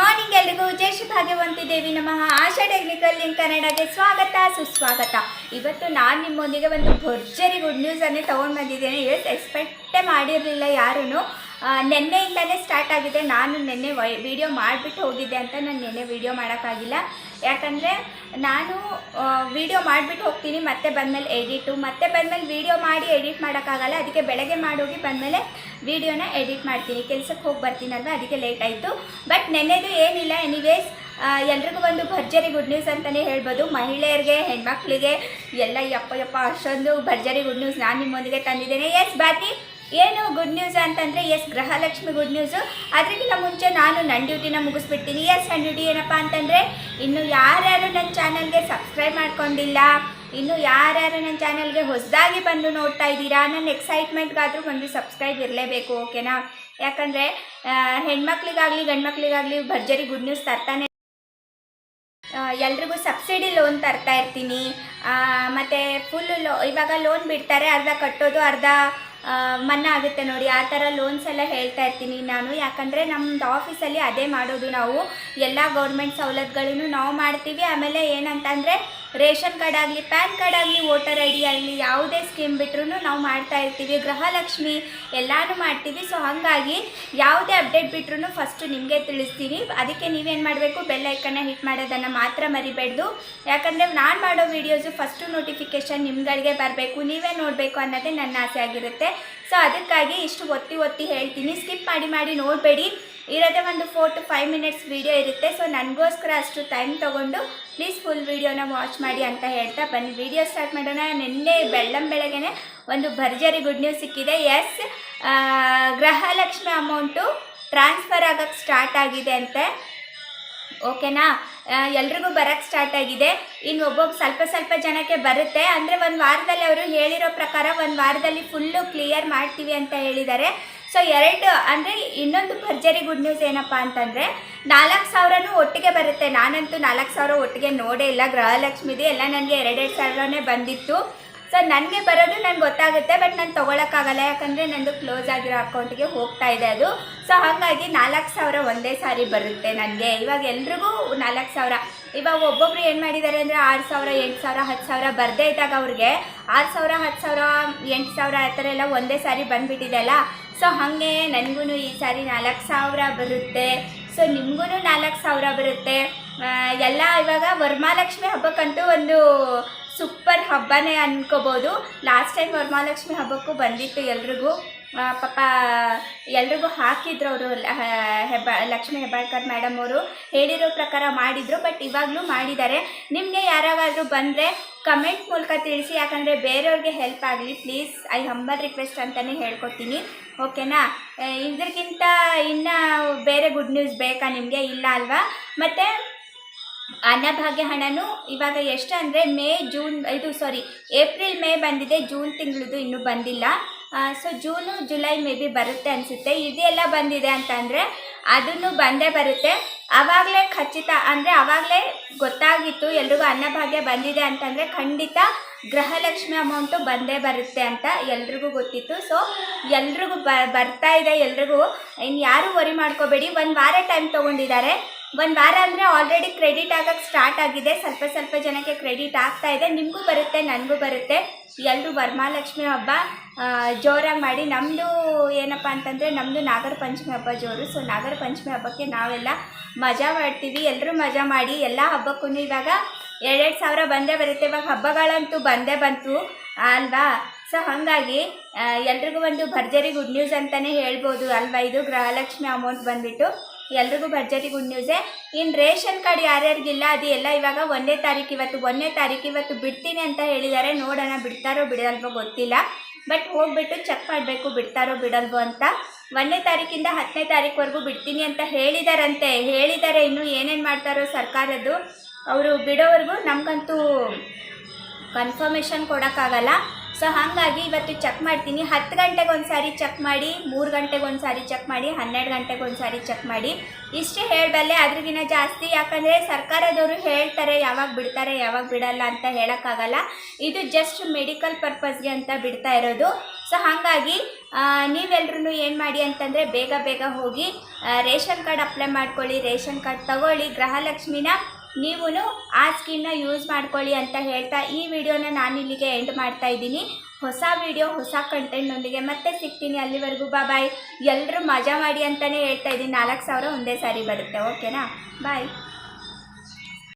Morning ಎಲ್ರಿಗೂ ಜೈ ಶ್ರೀ ಭಾಗ್ಯವಂತಿ ದೇವಿ ನಮಃ. ಆಶಾ technical link ಕನ್ನಡಗೆ ಸ್ವಾಗತ, ಸುಸ್ವಾಗತ. ಇವತ್ತು ನಾನು ನಿಮ್ಮೊಂದಿಗೆ ಒಂದು ಭರ್ಜರಿ ಗುಡ್ ನ್ಯೂಸನ್ನೇ ತೊಗೊಂಡು ಬಂದಿದ್ದೇನೆ. ಇವತ್ತು ಎಕ್ಸ್ಪೆಕ್ಟೇ ಮಾಡಿರಲಿಲ್ಲ ಯಾರೂ ನಿನ್ನೆಯಿಂದಲೇ ಸ್ಟಾರ್ಟ್ ಆಗಿದೆ. ನಾನು ನೆನ್ನೆ ವಿಡಿಯೋ ಮಾಡಿಬಿಟ್ಟು ಹೋಗಿದ್ದೆ ಅಂತ ನಾನು ನೆನ್ನೆ ವಿಡಿಯೋ ಮಾಡೋಕ್ಕಾಗಿಲ್ಲ. ಯಾಕಂದರೆ ನಾನು ವಿಡಿಯೋ ಮಾಡಿಬಿಟ್ಟು ಹೋಗ್ತೀನಿ, ಮತ್ತೆ ಬಂದಮೇಲೆ ಎಡಿಟು ಮತ್ತೆ ಬಂದಮೇಲೆ ವಿಡಿಯೋ ಮಾಡಿ ಎಡಿಟ್ ಮಾಡೋಕ್ಕಾಗಲ್ಲ. ಅದಕ್ಕೆ ಬೆಳಗ್ಗೆ ಮಾಡೋಗಿ ಬಂದಮೇಲೆ ವಿಡಿಯೋನ ಎಡಿಟ್ ಮಾಡ್ತೀನಿ. ಕೆಲಸಕ್ಕೆ ಹೋಗಿ ಬರ್ತೀನಲ್ವ ಅದಕ್ಕೆ ಲೇಟ್ ಆಯಿತು. ಬಟ್ ನೆನ್ನೆದು ಏನಿಲ್ಲ ಎನಿವೇಸ್ ಎಲ್ರಿಗೂ ಒಂದು ಭರ್ಜರಿ ಗುಡ್ ನ್ಯೂಸ್ ಅಂತಲೇ ಹೇಳ್ಬೋದು. ಮಹಿಳೆಯರಿಗೆ, ಹೆಣ್ಮಕ್ಳಿಗೆ, ಎಲ್ಲ ಯಪ್ಪ ಯಪ್ಪ, ಅಷ್ಟೊಂದು ಭರ್ಜರಿ ಗುಡ್ ನ್ಯೂಸ್ ನಾನು ನಿಮ್ಮೊಂದಿಗೆ ತಂದಿದ್ದೇನೆ. ಎಸ್ ಬಾತಿ ಏನು ಗುಡ್ ನ್ಯೂಸ್ ಅಂತಂದರೆ ಎಸ್ ಗೃಹಲಕ್ಷ್ಮಿ ಗುಡ್ ನ್ಯೂಸು ಅದಕ್ಕಿಂತ ಮುಂಚೆ ನಾನು ನನ್ನ ಡ್ಯೂಟಿನ ಮುಗಿಸ್ಬಿಡ್ತೀನಿ. ಎಸ್ ನನ್ನ ಡ್ಯೂಟಿ ಏನಪ್ಪ ಅಂತಂದರೆ, ಇನ್ನು ಯಾರ್ಯಾರು ನನ್ನ ಚಾನಲ್ಗೆ ಸಬ್ಸ್ಕ್ರೈಬ್ ಮಾಡ್ಕೊಂಡಿಲ್ಲ, ಇನ್ನು ಯಾರ್ಯಾರು ನನ್ನ ಚಾನಲ್ಗೆ ಹೊಸದಾಗಿ ಬಂದು ನೋಡ್ತಾ ಇದ್ದೀರಾ, ನನ್ನ ಎಕ್ಸೈಟ್ಮೆಂಟ್ಗಾದರೂ ಒಂದು ಸಬ್ಸ್ಕ್ರೈಬ್ ಇರಲೇಬೇಕು ಓಕೆನಾ ಯಾಕಂದರೆ ಹೆಣ್ಮಕ್ಳಿಗಾಗಲಿ, ಗಂಡ್ಮಕ್ಳಿಗಾಗಲಿ ಭರ್ಜರಿ ಗುಡ್ ನ್ಯೂಸ್ ತರ್ತಾನೆ ಎಲ್ರಿಗೂ ಸಬ್ಸಿಡಿ ಲೋನ್ ತರ್ತಾ ಇರ್ತೀನಿ. ಮತ್ತು ಫುಲ್ಲು ಲೋ ಇವಾಗ ಲೋನ್ ಬಿಡ್ತಾರೆ, ಅರ್ಧ ಕಟ್ಟೋದು, ಅರ್ಧ ಮನ್ನಾ ಆಗುತ್ತೆ ನೋಡಿ, ಆ ಥರ ಲೋನ್ಸ್ ಎಲ್ಲ ಹೇಳ್ತಾ ಇರ್ತೀನಿ ನಾನು. ಯಾಕಂದರೆ ನಮ್ಮದು ಆಫೀಸಲ್ಲಿ ಅದೇ ಮಾಡೋದು ನಾವು. ಎಲ್ಲ ಗೌರ್ಮೆಂಟ್ ಸವಲತ್ತುಗಳನ್ನು ನಾವು ಮಾಡ್ತೀವಿ. ಆಮೇಲೆ ಏನಂತಂದರೆ ರೇಷನ್ ಕಾರ್ಡ್ ಆಗಲಿ, ಪ್ಯಾನ್ ಕಾರ್ಡ್ ಆಗಲಿ, ವೋಟರ್ ಐ ಡಿ ಆಗಲಿ, ಯಾವುದೇ ಸ್ಕೀಮ್ ಬಿಟ್ರೂ ನಾವು ಮಾಡ್ತಾ ಇರ್ತೀವಿ. ಗೃಹಲಕ್ಷ್ಮಿ ಎಲ್ಲಾನು ಮಾಡ್ತೀವಿ. ಸೊ ಹಾಗಾಗಿ ಯಾವುದೇ ಅಪ್ಡೇಟ್ ಬಿಟ್ರೂ ಫಸ್ಟು ನಿಮಗೆ ತಿಳಿಸ್ತೀನಿ ಅದಕ್ಕೆ ನೀವೇನು ಮಾಡಬೇಕು? ಬೆಲ್ ಐಕನ್ನ ಹಿಟ್ ಮಾಡೋದನ್ನು ಮಾತ್ರ ಮರಿಬೇಡ್ದು. ಯಾಕಂದರೆ ನಾನು ಮಾಡೋ ವೀಡಿಯೋಸು ಫಸ್ಟು ನೋಟಿಫಿಕೇಷನ್ ನಿಮ್ಗಳಿಗೆ ಬರಬೇಕು. ನೀವೇ ನೋಡಬೇಕು ಅನ್ನೋದೇ ನನ್ನ ಆಸೆ ಆಗಿರುತ್ತೆ. ಸೊ ಅದಕ್ಕಾಗಿ ಇಷ್ಟು ಒತ್ತಿ ಒತ್ತಿ ಹೇಳ್ತೀನಿ. ಸ್ಕಿಪ್ ಮಾಡಿ ಮಾಡಿ ನೋಡಬೇಡಿ. ಇರೋದೇ ಒಂದು four to five minutes video ಇರುತ್ತೆ. ಸೊ ನನಗೋಸ್ಕರ ಅಷ್ಟು ಟೈಮ್ ತೊಗೊಂಡು ಪ್ಲೀಸ್ ಫುಲ್ ವೀಡಿಯೋನ ವಾಚ್ ಮಾಡಿ ಅಂತ ಹೇಳ್ತಾ ಬನ್ನಿ. ವೀಡಿಯೋ ಸ್ಟಾರ್ಟ್ ಮಾಡೋಣ. ನಿನ್ನೆ ಬೆಳ್ಳಂ ಬೆಳಗ್ಗೆನೆ ಒಂದು ಭರ್ಜರಿ ಗುಡ್ ನ್ಯೂಸ್ ಸಿಕ್ಕಿದೆ. ಎಸ್ ಗೃಹಲಕ್ಷ್ಮಿ ಅಮೌಂಟು ಟ್ರಾನ್ಸ್ಫರ್ ಆಗೋಕ್ಕೆ ಸ್ಟಾರ್ಟ್ ಆಗಿದೆ ಅಂತೆ. ಓಕೆನಾ ಎಲ್ರಿಗೂ ಬರೋಕ್ಕೆ ಸ್ಟಾರ್ಟ್ ಆಗಿದೆ. ಇನ್ನು ಒಬ್ಬೊಬ್ಬ ಸ್ವಲ್ಪ ಸ್ವಲ್ಪ ಜನಕ್ಕೆ ಬರುತ್ತೆ. ಅಂದರೆ ಒಂದು ವಾರದಲ್ಲಿ ಅವರು ಹೇಳಿರೋ ಪ್ರಕಾರ ಒಂದು ವಾರದಲ್ಲಿ ಫುಲ್ಲು ಕ್ಲಿಯರ್ ಮಾಡ್ತೀವಿ ಅಂತ ಹೇಳಿದ್ದಾರೆ. ಸೊ ಎರಡು, ಅಂದರೆ ಇನ್ನೊಂದು ಭರ್ಜರಿ ಗುಡ್ ನ್ಯೂಸ್ ಏನಪ್ಪ ಅಂತಂದರೆ, ನಾಲ್ಕು ಸಾವಿರನೂ ಒಟ್ಟಿಗೆ ಬರುತ್ತೆ. ನಾನಂತೂ ನಾಲ್ಕು ಸಾವಿರ ಒಟ್ಟಿಗೆ ನೋಡೇ ಇಲ್ಲ. ಗೃಹಲಕ್ಷ್ಮಿದು ಎಲ್ಲ ನನಗೆ ಎರಡೆರಡು ಸಾವಿರನೇ ಬಂದಿತ್ತು. ಸೊ ನನಗೆ ಬರೋದು ನನಗೆ ಗೊತ್ತಾಗುತ್ತೆ ಬಟ್ ನಾನು ತೊಗೊಳಕ್ಕಾಗಲ್ಲ. ಯಾಕಂದರೆ ನಂದು ಕ್ಲೋಸ್ ಆಗಿರೋ ಅಕೌಂಟಿಗೆ ಹೋಗ್ತಾ ಇದೆ ಅದು. ಸೊ ಹಾಗಾಗಿ ನಾಲ್ಕು ಸಾವಿರ ಒಂದೇ ಸಾರಿ ಬರುತ್ತೆ ನನಗೆ. ಇವಾಗ ಎಲ್ರಿಗೂ ನಾಲ್ಕು ಸಾವಿರ. ಇವಾಗ ಒಬ್ಬೊಬ್ರು ಏನು ಮಾಡಿದ್ದಾರೆ ಅಂದರೆ, ಆರು ಸಾವಿರ, ಎಂಟು ಸಾವಿರ, ಹತ್ತು ಸಾವಿರ ಬರದೇ ಇದ್ದಾಗ ಅವ್ರಿಗೆ, ಆರು ಸಾವಿರ, ಹತ್ತು ಸಾವಿರ, ಎಂಟು ಸಾವಿರ ಆ ಥರ ಎಲ್ಲ ಒಂದೇ ಸಾರಿ ಬಂದುಬಿಟ್ಟಿದೆಲ್ಲ ಸೊ ಹಾಗೆ ನನಗೂ ಈ ಸಾರಿ ನಾಲ್ಕು ಸಾವಿರ ಬರುತ್ತೆ. ಸೊ ನಿಮಗೂ ನಾಲ್ಕು ಸಾವಿರ ಬರುತ್ತೆ. ಎಲ್ಲ ಇವಾಗ ವರಮಹಾಲಕ್ಷ್ಮಿ ಹಬ್ಬಕ್ಕಂತೂ ಒಂದು ಸೂಪರ್ ಹಬ್ಬನೇ ಅನ್ಕೋಬೋದು. ಲಾಸ್ಟ್ ಟೈಮ್ ವರಮಹಾಲಕ್ಷ್ಮಿ ಹಬ್ಬಕ್ಕೂ ಬಂದಿತ್ತು ಎಲ್ರಿಗೂ. ಪಾಪ ಎಲ್ರಿಗೂ ಹಾಕಿದ್ರು ಅವರು ಹೆಬ್ಬ, ಲಕ್ಷ್ಮೀ ಹೆಬ್ಬಾಳ್ಕರ್ ಮೇಡಮ್ ಅವರು. ಹೇಳಿರೋ ಪ್ರಕಾರ ಮಾಡಿದರು ಬಟ್ ಇವಾಗಲೂ ಮಾಡಿದ್ದಾರೆ. ನಿಮಗೆ ಯಾರಾಗಾದರೂ ಬಂದರೆ ಕಮೆಂಟ್ ಮೂಲಕ ತಿಳಿಸಿ, ಯಾಕಂದರೆ ಬೇರೆಯವ್ರಿಗೆ ಹೆಲ್ಪ್ ಆಗಲಿ. ಪ್ಲೀಸ್ ಐ ಹಂಬಲ್ ರಿಕ್ವೆಸ್ಟ್ ಅಂತಲೇ ಹೇಳ್ಕೊತೀನಿ ಓಕೆನಾ ಇದ್ರಕ್ಕಿಂತ ಇನ್ನೂ ಬೇರೆ ಗುಡ್ ನ್ಯೂಸ್ ಬೇಕಾ ನಿಮಗೆ? ಇಲ್ಲ ಅಲ್ವಾ? ಮತ್ತು ಅನ್ನಭಾಗ್ಯ ಹಣನು ಇವಾಗ ಎಷ್ಟು ಅಂದರೆ ಮೇ, ಜೂನ್, ಇದು ಸಾರಿ ಏಪ್ರಿಲ್, ಮೇ ಬಂದಿದೆ. ಜೂನ್ ತಿಂಗಳದು ಇನ್ನೂ ಬಂದಿಲ್ಲ. So June July maybe ಬರುತ್ತೆ ಅನಿಸುತ್ತೆ. ಇದೆಲ್ಲ ಬಂದಿದೆ ಅಂತಂದರೆ ಅದನ್ನು ಬಂದೇ ಬರುತ್ತೆ. ಆವಾಗಲೇ ಖಚಿತ, ಅಂದರೆ ಆವಾಗಲೇ ಗೊತ್ತಾಗಿತ್ತು, ಎಲ್ರಿಗೂ ಅನ್ನಭಾಗ್ಯ ಬಂದಿದೆ ಅಂತಂದರೆ ಖಂಡಿತ ಗೃಹಲಕ್ಷ್ಮಿ ಅಮೌಂಟು ಬಂದೇ ಬರುತ್ತೆ ಅಂತ ಎಲ್ರಿಗೂ ಗೊತ್ತಿತ್ತು. ಸೊ ಎಲ್ರಿಗೂ ಬರ್ತಾ ಇದೆ, ಎಲ್ರಿಗೂ ಇನ್ನು ಯಾರೂ ವರಿ ಮಾಡ್ಕೋಬೇಡಿ. ಒಂದು ವಾರ ಟೈಮ್ ತೊಗೊಂಡಿದ್ದಾರೆ. ಒಂದು ವಾರ ಅಂದರೆ ಆಲ್ರೆಡಿ ಕ್ರೆಡಿಟ್ ಆಗೋಕ್ಕೆ ಸ್ಟಾರ್ಟ್ ಆಗಿದೆ. ಸ್ವಲ್ಪ ಸ್ವಲ್ಪ ಜನಕ್ಕೆ ಕ್ರೆಡಿಟ್ ಆಗ್ತಾ ಇದೆ. ನಿಮಗೂ ಬರುತ್ತೆ, ನನಗೂ ಬರುತ್ತೆ. ಎಲ್ಲರೂ ವರಮಹಾಲಕ್ಷ್ಮಿ ಹಬ್ಬ ಜೋರಾಗಿ ಮಾಡಿ. ನಮ್ಮದು ಏನಪ್ಪ ಅಂತಂದರೆ ನಮ್ಮದು ನಾಗರ ಪಂಚಮಿ ಹಬ್ಬ ಜೋರು. ಸೊ ನಾಗರ ಪಂಚಮಿ ಹಬ್ಬಕ್ಕೆ ನಾವೆಲ್ಲ ಮಜಾ ಮಾಡ್ತೀವಿ. ಎಲ್ಲರೂ ಮಜಾ ಮಾಡಿ. ಎಲ್ಲ ಹಬ್ಬಕ್ಕೂ ಇವಾಗ ಎರಡೆರಡು ಸಾವಿರ ಬಂದೇ ಬರುತ್ತೆ. ಇವಾಗ ಹಬ್ಬಗಳಂತೂ ಬಂದೇ ಬಂತು ಅಲ್ವಾ? ಸೊ ಹಾಗಾಗಿ ಎಲ್ರಿಗೂ ಒಂದು ಭರ್ಜರಿ ಗುಡ್ ನ್ಯೂಸ್ ಅಂತಲೇ ಹೇಳ್ಬೋದು ಅಲ್ವಾ? ಇದು ಗೃಹಲಕ್ಷ್ಮಿ ಅಮೌಂಟ್ ಬಂದುಬಿಟ್ಟು. ಎಲ್ರಿಗೂ ಭರ್ಜರಿ ಗುಡ್ ನ್ಯೂಸೇ ಇನ್ನು ರೇಷನ್ ಕಾರ್ಡ್ ಯಾರ್ಯಾರಿಗಿಲ್ಲ, ಅದು ಎಲ್ಲ ಇವಾಗ ಒಂದನೇ ತಾರೀಕು ಇವತ್ತು ಒಂದನೇ ತಾರೀಕು ಇವತ್ತು ಬಿಡ್ತೀನಿ ಅಂತ ಹೇಳಿದ್ದಾರೆ ನೋಡೋಣ, ಬಿಡ್ತಾರೋ, ಬಿಡಲ್ವೋ ಗೊತ್ತಿಲ್ಲ. ಬಟ್ ಹೋಗ್ಬಿಟ್ಟು ಚೆಕ್ ಮಾಡಬೇಕು, ಬಿಡ್ತಾರೋ, ಬಿಡಲ್ವೋ ಅಂತ. ಒಂದನೇ ತಾರೀಕಿಂದ ಹತ್ತನೇ ತಾರೀಕುವರೆಗೂ ಬಿಡ್ತೀನಿ ಅಂತ ಹೇಳಿದಾರಂತೆ. ಹೇಳಿದ್ದಾರೆ ಇನ್ನೂ ಏನೇನು ಮಾಡ್ತಾರೋ ಸರ್ಕಾರದ್ದು. ಅವರು ಬಿಡೋವರೆಗೂ ನಮಗಂತೂ ಕನ್ಫರ್ಮೇಷನ್ ಕೊಡೋಕ್ಕಾಗಲ್ಲ. ಸೊ ಹಾಗಾಗಿ ಇವತ್ತು ಚೆಕ್ ಮಾಡ್ತೀನಿ. ಹತ್ತು ಗಂಟೆಗೆ ಒಂದು ಸಾರಿ ಚೆಕ್ ಮಾಡಿ, ಮೂರು ಗಂಟೆಗೆ ಒಂದ್ಸಾರಿ ಚೆಕ್ ಮಾಡಿ, ಹನ್ನೆರಡು ಗಂಟೆಗೆ ಒಂದ್ಸಾರಿ ಚೆಕ್ ಮಾಡಿ. ಇಷ್ಟೇ ಹೇಳಬಲ್ಲೆ ಅದ್ರಿಗಿನ ಜಾಸ್ತಿ, ಯಾಕಂದರೆ ಸರ್ಕಾರದವರು ಹೇಳ್ತಾರೆ, ಯಾವಾಗ ಬಿಡ್ತಾರೆ, ಯಾವಾಗ ಬಿಡಲ್ಲ ಅಂತ ಹೇಳೋಕ್ಕಾಗಲ್ಲ. ಇದು ಜಸ್ಟ್ ಮೆಡಿಕಲ್ ಪರ್ಪಸ್ಗೆ ಅಂತ ಬಿಡ್ತಾ ಇರೋದು. ಸೊ ಹಾಗಾಗಿ ನೀವೆಲ್ಲರೂ ಏನು ಮಾಡಿ ಅಂತಂದರೆ ಬೇಗ ಬೇಗ ಹೋಗಿ ರೇಷನ್ ಕಾರ್ಡ್ ಅಪ್ಲೈ ಮಾಡ್ಕೊಳ್ಳಿ, ರೇಷನ್ ಕಾರ್ಡ್ ತಗೊಳ್ಳಿ, ಗೃಹಲಕ್ಷ್ಮಿನ ನೀವು ಆ ಸ್ಕೀಮ್ನ ಯೂಸ್ ಮಾಡ್ಕೊಳ್ಳಿ ಅಂತ ಹೇಳ್ತಾ ಈ ವಿಡಿಯೋನ ನಾನು ಇಲ್ಲಿಗೆ ಎಂಡ್ ಮಾಡ್ತಾ ಇದ್ದೀನಿ. ಹೊಸ ವಿಡಿಯೋ, ಹೊಸ ಕಂಟೆಂಟ್ನೊಂದಿಗೆ ಮತ್ತೆ ಸಿಗ್ತೀನಿ ಅಲ್ಲಿವರೆಗೂ. ಬಾ ಬಾಯ್ ಎಲ್ಲರೂ ಮಜಾ ಮಾಡಿ ಅಂತಲೇ ಹೇಳ್ತಾ ಇದ್ದೀನಿ. ನಾಲ್ಕು ಸಾವಿರ ಒಂದೇ ಸಾರಿ ಬರುತ್ತೆ. ಓಕೆನಾ ಬಾಯ್